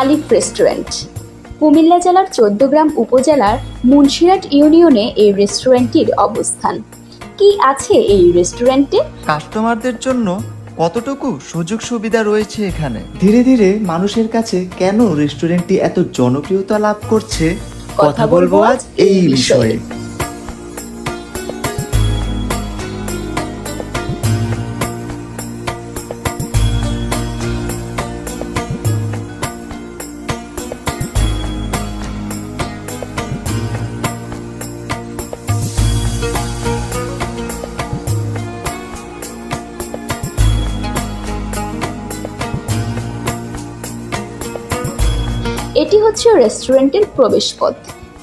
আলিফ restaurant. Comilla জেলার চোদ্দগ্রাম উপজেলার মুন্সিরাট ইউনিয়নে এই রেস্টুরেন্টটির অবস্থান। কি আছে এই রেস্টুরেন্টে? কাস্টমারদের জন্য কতটুকু সুযোগ সুবিধা রয়েছে এখানে? ধীরে ধীরে মানুষের কাছে কেন রেস্টুরেন্টটি এত জনপ্রিয়তা লাভ করছে? কথা বলব আজ এই বিষয়ে। এটি হচ্ছে রেস্টুরেন্টের প্রবেশপথ,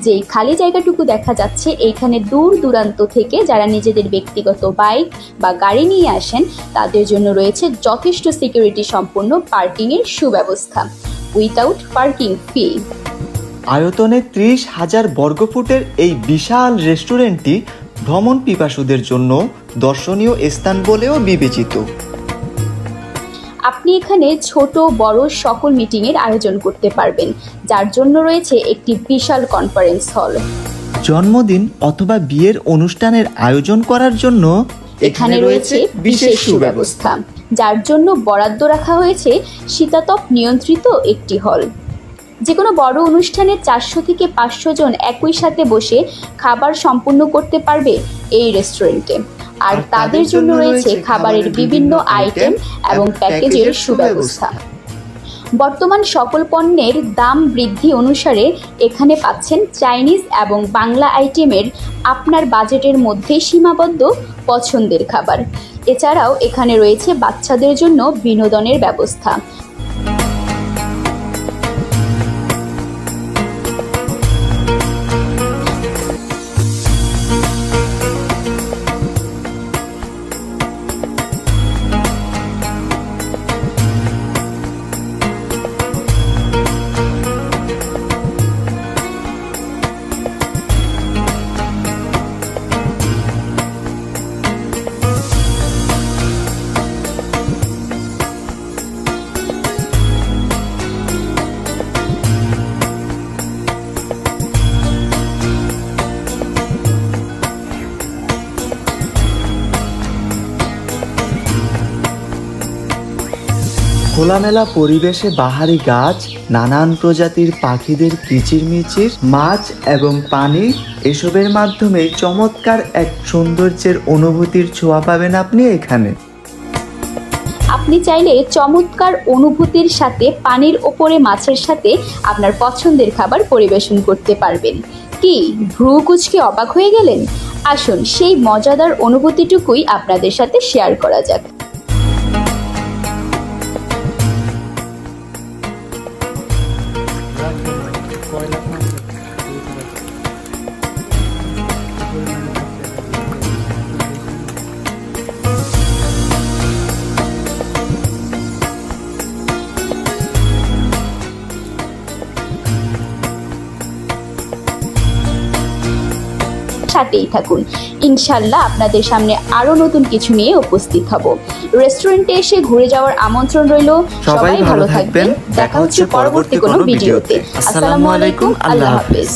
যেই খালি জায়গাটুকু দেখা যাচ্ছে এইখানে দূর দূরান্ত থেকে যারা নিজেদের ব্যক্তিগত বাইক বা গাড়ি নিয়ে আসেন, তাদের জন্য রয়েছে যথেষ্ট সিকিউরিটি সম্পন্ন পার্কিংয়ের সুব্যবস্থা উইথাউট পার্কিং ফি আয়তনে ত্রিশ হাজার বর্গফুটের এই বিশাল রেস্টুরেন্টটি ভ্রমণ পিপাসুদের জন্য দর্শনীয় স্থান বলেও বিবেচিত। আপনি এখানে ছোট বড় সকল মিটিংয়ের আয়োজন করতে পারবেন যার জন্য রয়েছে একটি বিশাল কনফারেন্স হল। জন্মদিন অথবা বিয়ের অনুষ্ঠানের আয়োজন করার জন্য এখানে রয়েছে বিশেষ সুব্যবস্থা যার জন্য বরাদ্দ রাখা হয়েছে শীতাতপ নিয়ন্ত্রিত একটি হল। যে কোনো বড় অনুষ্ঠানে চারশো থেকে পাঁচশো জন একই সাথে বসে খাবার সম্পূর্ণ করতে পারবে এই রেস্টুরেন্টে। আর তাদের জন্য রয়েছে খাবারের বিভিন্ন আইটেম এবং প্যাকেজের সুব্যবস্থা। বর্তমান সকল পণ্যের দাম বৃদ্ধি অনুসারে এখানে পাচ্ছেন চাইনিজ এবং বাংলা আইটেমের আপনার বাজেটের মধ্যে সীমাবদ্ধ পছন্দের খাবার। এছাড়াও এখানে রয়েছে বাচ্চাদের জন্য বিনোদনের ব্যবস্থা। খোলামেলা পরিবেশে বাহারি গাছ, নানান প্রজাতির পাখিদের কিচিরমিচির, মাছ এবং পানি এসবের মাধ্যমে চমৎকার এক সৌন্দর্যের অনুভূতির ছোঁয়া পাবেন আপনি এখানে। আপনি চাইলে চমৎকার অনুভূতির সাথে পানির ওপরে মাছের সাথে আপনার পছন্দের খাবার পরিবেশন করতে পারবেন। কি ভ্রু কুচকে অবাক হয়ে গেলেন? আসুন সেই মজাদার অনুভূতিটুকুই আপনাদের সাথে শেয়ার করা যাক। 아 সাথেই থাকুন। ইনশাল্লাহ আপনাদের সামনে আরও নতুন কিছু নিয়ে উপস্থিত হব। রেস্টুরেন্টে এসে ঘুরে যাওয়ার আমন্ত্রণ রইল। সবাই ভালো থাকবেন। দেখা হচ্ছে পরবর্তী কোনো ভিডিওতে। আসসালামু আলাইকুম। আল্লাহ হাফেজ।